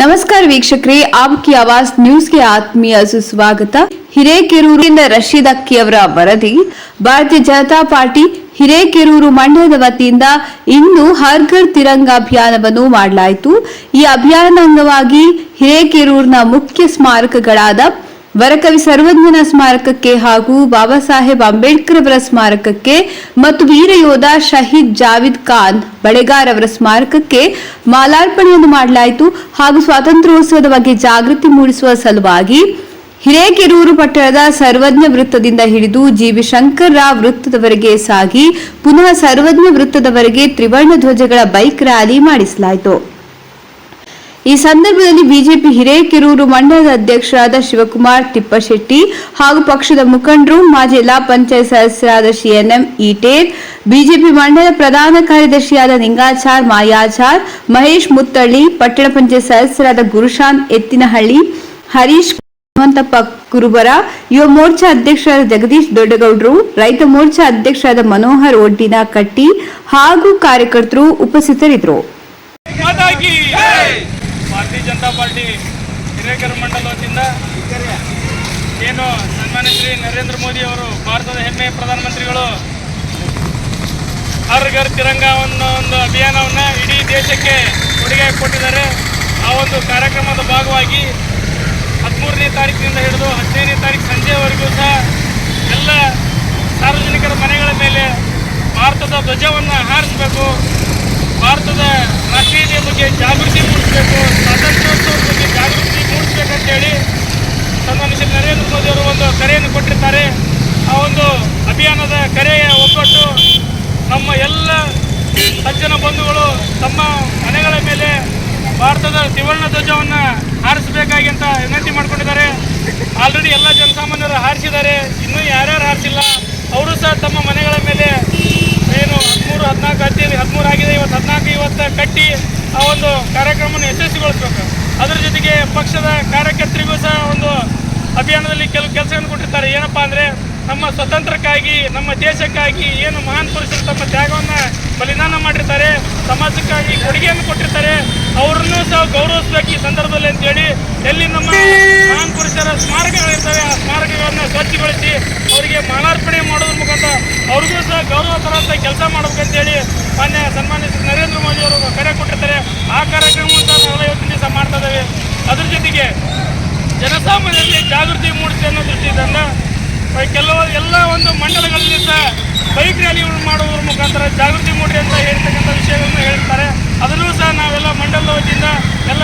ನಮಸ್ಕಾರ ವೀಕ್ಷಕರೇ ಆಪ್ಕಿ ಆವಾಸ್ ನ್ಯೂಸ್ಗೆ ಆತ್ಮೀಯ ಸುಸ್ವಾಗತ. ಹಿರೇಕೆರೂರಿಂದ ರಶೀದ್ ಅಕ್ಕಿ ಅವರ ವರದಿ. ಭಾರತೀಯ ಜನತಾ ಪಾರ್ಟಿ ಹಿರೇಕೆರೂರು ಮಂಡ್ಯದ ವತಿಯಿಂದ ಇಂದು ಹರ್ ಘರ್ ತಿರಂಗ ಅಭಿಯಾನವನ್ನು ಮಾಡಲಾಯಿತು. ಈ ಅಭಿಯಾನದ ಅಂಗವಾಗಿ ಹಿರೇಕೆರೂರಿನ ಮುಖ್ಯ ಸ್ಮಾರಕಗಳಾದ ವರಕವಿ ಸರ್ವಜ್ಞನ ಸ್ಮಾರಕಕ್ಕೆ ಹಾಗೂ ಬಾಬಾ ಸಾಹೇಬ್ ಅಂಬೇಡ್ಕರ್ ಅವರ ಸ್ಮಾರಕಕ್ಕೆ ಮತ್ತು ವೀರಯೋಧ ಶಹೀದ್ ಜಾವಿದ್ ಖಾನ್ ಬಳೆಗಾರ್ ಅವರ ಸ್ಮಾರಕಕ್ಕೆ ಮಾಲಾರ್ಪಣೆಯನ್ನು ಮಾಡಲಾಯಿತು ಹಾಗೂ ಸ್ವಾತಂತ್ರ್ಯೋತ್ಸವದ ಬಗ್ಗೆ ಜಾಗೃತಿ ಮೂಡಿಸುವ ಸಲುವಾಗಿ ಹಿರೇಕೆರೂರು ಪಟ್ಟಣದ ಸರ್ವಜ್ಞ ವೃತ್ತದಿಂದ ಹಿಡಿದು ಜಿಬಿ ಶಂಕರ್ ರಾವ್ ವೃತ್ತದವರೆಗೆ ಸಾಗಿ, ಪುನಃ ಸರ್ವಜ್ಞ ವೃತ್ತದವರೆಗೆ ತ್ರಿವರ್ಣ ಧ್ವಜಗಳ ಬೈಕ್ ರ್ಯಾಲಿ ಮಾಡಿಸಲಾಯಿತು. ಈ ಸಂದರ್ಭದಲ್ಲಿ ಬಿಜೆಪಿ ಹಿರೇಕೆರೂರು ಮಂಡಲದ ಅಧ್ಯಕ್ಷರಾದ ಶಿವಕುಮಾರ್ ತಿಪ್ಪಶೆಟ್ಟಿ ಹಾಗೂ ಪಕ್ಷದ ಮುಖಂಡರು, ಮಾಜಿ ಜಿಲ್ಲಾ ಪಂಚಾಯತ್ ಸದಸ್ಯರಾದ ಶಿಎನ್ಎಂ ಈಟೇರ್ ಬಿಜೆಪಿ ಮಂಡಲ ಪ್ರಧಾನ ಕಾರ್ಯದರ್ಶಿಯಾದ ನಿಂಗಾಚಾರ್ ಮಾಯಾಚಾರ್, ಮಹೇಶ್ ಮುತ್ತಳ್ಳಿ, ಪಟ್ಟಣ ಪಂಚಾಯತ್ ಸದಸ್ಯರಾದ ಗುರುಶಾಂತ್ ಎತ್ತಿನಹಳ್ಳಿ, ಹರೀಶ್ ಹನುಮಂತಪ್ಪ ಕುರುಬರ, ಯುವ ಮೋರ್ಚಾ ಅಧ್ಯಕ್ಷರಾದ ಜಗದೀಶ್ ದೊಡ್ಡಗೌಡರು, ರೈತ ಮೋರ್ಚಾ ಅಧ್ಯಕ್ಷರಾದ ಮನೋಹರ್ ಒಡ್ಡಿನ ಕಟ್ಟಿ ಹಾಗೂ ಕಾರ್ಯಕರ್ತರು ಉಪಸ್ಥಿತರಿದ್ದರು. ಭಾರತೀಯ ಜನತಾ ಪಾರ್ಟಿ ಹಿರೇಕೆರೆ ಮಂಡಲ ವತಿಯಿಂದ ಏನು ಸನ್ಮಾನ್ಯ ಶ್ರೀ ನರೇಂದ್ರ ಮೋದಿ ಅವರು ಭಾರತದ ಹೆಮ್ಮೆಯ ಪ್ರಧಾನಮಂತ್ರಿಗಳು ಹರ್ ಘರ್ ತಿರಂಗ ಅನ್ನೋ ಒಂದು ಅಭಿಯಾನವನ್ನು ಇಡೀ ದೇಶಕ್ಕೆ ಕೊಡುಗೆ ಕೊಟ್ಟಿದ್ದಾರೆ. ಆ ಒಂದು ಕಾರ್ಯಕ್ರಮದ ಭಾಗವಾಗಿ ಹದಿಮೂರನೇ ತಾರೀಕಿನಿಂದ ಹಿಡಿದು ಹದಿನೈದನೇ ತಾರೀಕು ಸಂಜೆವರೆಗೂ ಸಹ ಎಲ್ಲ ಸಾರ್ವಜನಿಕರ ಮನೆಗಳ ಮೇಲೆ ಭಾರತದ ಧ್ವಜವನ್ನು ಹಾರಿಸಬೇಕು, ಭಾರತದ ರಾಷ್ಟ್ರೀಯತೆಯ ಬಗ್ಗೆ ಜಾಗೃತಿ ಮೂಡಿಸಬೇಕು ಸ್ವಾತಂತ್ರ್ಯೋತ್ಸವದ ಬಗ್ಗೆ ಜಾಗೃತಿ ಮೂಡಿಸಬೇಕಂತೇಳಿ ಸನ್ಮಾನ್ಯ ಶ್ರೀ ನರೇಂದ್ರ ಮೋದಿ ಅವರು ಒಂದು ಕರೆಯನ್ನು ಕೊಟ್ಟಿರ್ತಾರೆ ಆ ಒಂದು ಅಭಿಯಾನದ ಕರೆಯ ಒಗ್ಗಟ್ಟು ನಮ್ಮ ಎಲ್ಲ ಸಜ್ಜನ ಬಂಧುಗಳು ತಮ್ಮ ಮನೆಗಳ ಮೇಲೆ ಭಾರತದ ತ್ರಿವರ್ಣ ಧ್ವಜವನ್ನು ಹಾರಿಸಬೇಕಾಗಿ ಅಂತ ವಿನಂತಿ ಮಾಡ್ಕೊಂಡಿದ್ದಾರೆ. ಆಲ್ರೆಡಿ ಎಲ್ಲ ಜನಸಾಮಾನ್ಯರು ಹಾರಿಸಿದ್ದಾರೆ. ಇನ್ನೂ ಯಾರ್ಯಾರು ಹಾರಿಸಿಲ್ಲ, ಅವರು ಸಹ ತಮ್ಮ ಮನೆಗಳ ಮೇಲೆ ಏನು ಹದಿಮೂರು, ಹದಿನಾಲ್ಕು ಹದಿನೈದು ಹದಿಮೂರು ಆಗಿದೆ. ಇವತ್ತು ಹದಿನಾಲ್ಕು, ಇವತ್ತು ಕಟ್ಟಿ ಆ ಒಂದು ಕಾರ್ಯಕ್ರಮವನ್ನು ಯಶಸ್ವಿಗೊಳಿಸಬೇಕು. ಅದರ ಜೊತೆಗೆ ಪಕ್ಷದ ಕಾರ್ಯಕರ್ತರಿಗೂ ಸಹ ಒಂದು ಅಭಿಯಾನದಲ್ಲಿ ಕೆಲವು ಕೆಲಸವನ್ನು ಕೊಟ್ಟಿರ್ತಾರೆ. ಏನಪ್ಪಾ ಅಂದರೆ ನಮ್ಮ ಸ್ವತಂತ್ರಕ್ಕಾಗಿ, ನಮ್ಮ ದೇಶಕ್ಕಾಗಿ ಏನು ಮಹಾನ್ ಪುರುಷರು ತಮ್ಮ ತ್ಯಾಗವನ್ನು ಬಲಿದಾನ ಮಾಡಿರ್ತಾರೆ, ಸಮಾಜಕ್ಕಾಗಿ ಕೊಡುಗೆಯನ್ನು ಕೊಟ್ಟಿರ್ತಾರೆ, ಅವರನ್ನು ಸಹ ಗೌರವಿಸಬೇಕು ಈ ಸಂದರ್ಭದಲ್ಲಿ ಅಂತೇಳಿ ಎಲ್ಲಿ ನಮ್ಮ ಮಹಾನ್ ಪುರುಷರ ಸ್ಮಾರಕಗಳಿರ್ತವೆ, ಆ ಸ್ಮಾರಕಗಳನ್ನು ಸ್ವಚ್ಛಗೊಳಿಸಿ ಅವರಿಗೆ ಮಾಲಾರ್ಪಣೆ ಮಾಡೋದ್ರ ಮುಖಾಂತರ ಅವ್ರಿಗೂ ಸಹ ಗೌರವ ತರುವಂಥ ಕೆಲಸ ಮಾಡ್ಬೇಕಂತೇಳಿ ಮಾನ್ಯ ಸನ್ಮಾನ್ಯ ನರೇಂದ್ರ ಮೋದಿ ಅವರು ಕರೆ ಕೊಟ್ಟಿರ್ತಾರೆ. ಆ ಕಾರ್ಯಕ್ರಮವನ್ನು ಸಹ ನಾವು ಇವತ್ತಿನ ದಿವಸ ಮಾಡ್ತಾ ಇದ್ದೇವೆ. ಅದ್ರ ಜೊತೆಗೆ ಜನಸಾಮಾನ್ಯರಲ್ಲಿ ಜಾಗೃತಿ ಮೂಡಿಸಿ ಅನ್ನೋ ದೃಷ್ಟಿಯಿಂದ ಕೆಲವು ಎಲ್ಲ ಒಂದು ಮಂಡಲಗಳಲ್ಲಿ ಸಹ ಬೈಕ್ ರ್ಯಾಲಿಗಳು ಮಾಡುವುದರ ಮುಖಾಂತರ ಜಾಗೃತಿ ಮೂಡಿ ಅಂತ ಹೇಳ್ತಕ್ಕಂಥ ವಿಷಯಗಳನ್ನು ಹೇಳ್ತಾರೆ. ಅದನ್ನು ಸಹ ನಾವೆಲ್ಲ ಮಂಡಲದ ವತಿಯಿಂದ ಎಲ್ಲ